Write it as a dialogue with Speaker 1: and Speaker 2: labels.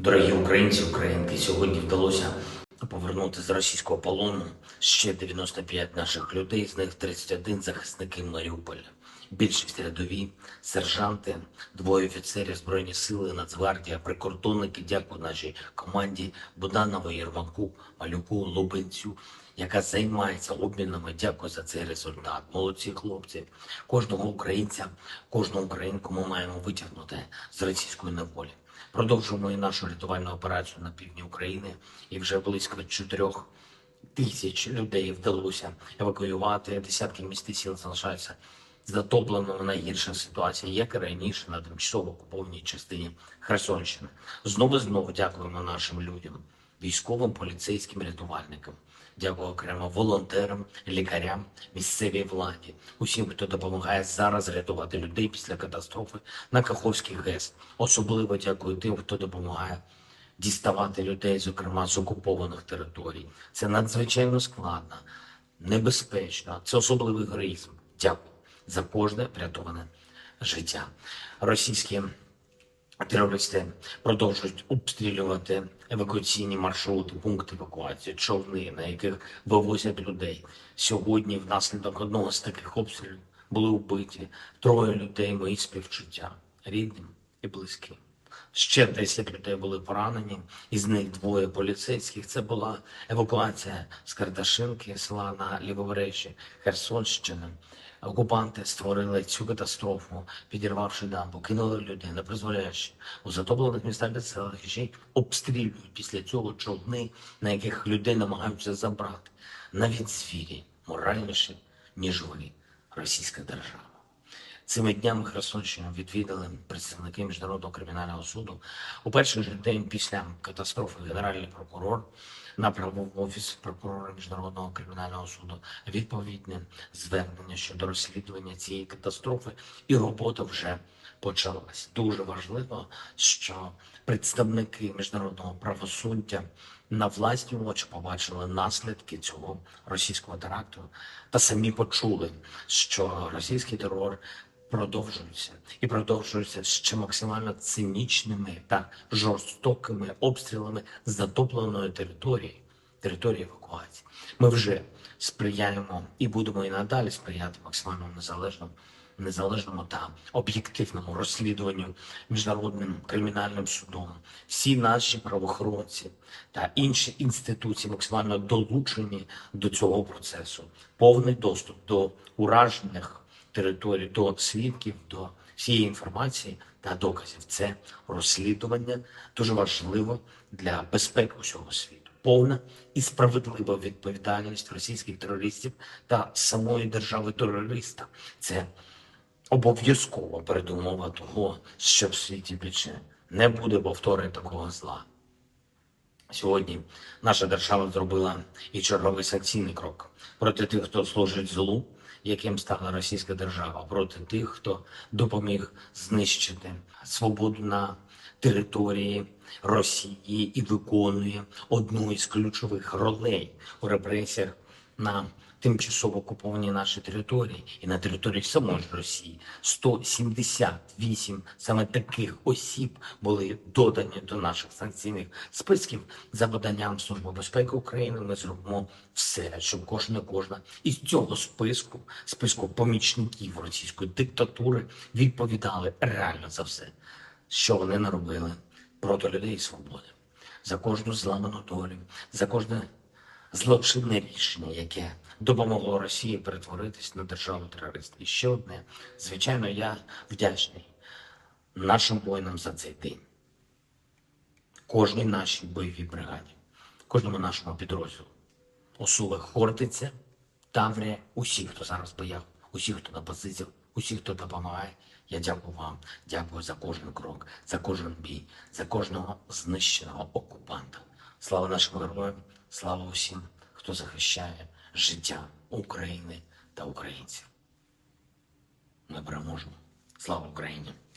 Speaker 1: Дорогі українці, українки, сьогодні вдалося повернути з російського полону ще 95 наших людей, з них 31 захисники Маріуполя. Більшість рядові, сержанти, двоє офіцерів Збройні сили, Нацгвардія, прикордонники. Дякую нашій команді Буданову, Єрмаку, Малюку, Лубенцю, яка займається обмінами. Дякую за цей результат. Молодці хлопці. Кожного українця, кожну українку ми маємо витягнути з російської неволі. Продовжуємо і нашу рятувальну операцію на півдні України, і вже близько чотирьох тисяч людей вдалося евакуювати. Десятки міст і сіл залишаються затопленими найгірша ситуація, як і раніше на тимчасово окупованій частині Херсонщини. Знову знову дякуємо нашим людям, військовим, поліцейським, рятувальникам. Дякую окремо волонтерам, лікарям, місцевій владі, усім, хто допомагає зараз рятувати людей після катастрофи на Каховський ГЕС. Особливо дякую тим, хто допомагає діставати людей, зокрема з окупованих територій. Це надзвичайно складно, небезпечно. Це особливий героїзм. Дякую за кожне врятоване життя. Російські Терористи продовжують обстрілювати евакуаційні маршрути, пункти евакуації, човни, на яких вивозять людей. Сьогодні, внаслідок одного з таких обстрілів, були вбиті троє людей. Мої співчуття рідним і близьким. Ще 10 людей були поранені, із них двоє поліцейських. Це була евакуація з Карташинки, села на лівобережжі Херсонщини. Окупанти створили цю катастрофу, підірвавши дамбу, кинули людей, не дозволяючи у затоплених містах та селах ще й обстрілюють після цього човни, на яких людей намагаються забрати. Навіть звірі моральніші, ніж ви, російська держава. Цими днями Херсонщину відвідали представники міжнародного кримінального суду. У перший же день після катастрофи генеральний прокурор направив офіс прокурора міжнародного кримінального суду відповідне звернення щодо розслідування цієї катастрофи, і робота вже почалась. Дуже важливо, що представники міжнародного правосуддя на власні очі побачили наслідки цього російського теракту та самі почули, що російський терор продовжується і продовжується ще максимально цинічними та жорстокими обстрілами затопленої території, території евакуації. Ми вже сприяємо і будемо і надалі сприяти максимально незалежному, незалежному та об'єктивному розслідуванню міжнародним кримінальним судом. Всі наші правоохоронці та інші інституції максимально долучені до цього процесу. Повний доступ до уражених територій, до свідків, до всієї інформації та доказів. Це розслідування дуже важливо для безпеки усього світу. Повна і справедлива відповідальність російських терористів та самої держави терориста. Це обов'язкова передумова того, що в світі більше не буде повторення такого зла. Сьогодні наша держава зробила і черговий санкційний крок проти тих, хто служить злу, яким стала російська держава, проти тих, хто допоміг знищити свободу на території Росії і виконує одну із ключових ролей у репресіях на тимчасово окуповані наші території і на території самої Росії. 178 саме таких осіб були додані до наших санкційних списків за поданням Служби безпеки України. Ми зробимо все, щоб кожна кожна із цього списку, списку помічників російської диктатури, відповідали реально за все, що вони наробили проти людей і свободи, за кожну зламану долю, за кожне злочинне рішення, яке допомогло Росії перетворитись на державу терориста. І ще одне, звичайно, я вдячний нашим воїнам за цей день, кожній нашій бойовій бригаді, кожному нашому підрозділу. Осула Хортиця, Таврія, усі, хто зараз бояв, усі, хто на позиціях, усі, хто допомагає. Я дякую вам, дякую за кожен крок, за кожен бій, за кожного знищеного окупанта. Слава нашим героям, слава усім, хто захищає життя України та українців. Ми переможемо. Слава Україні!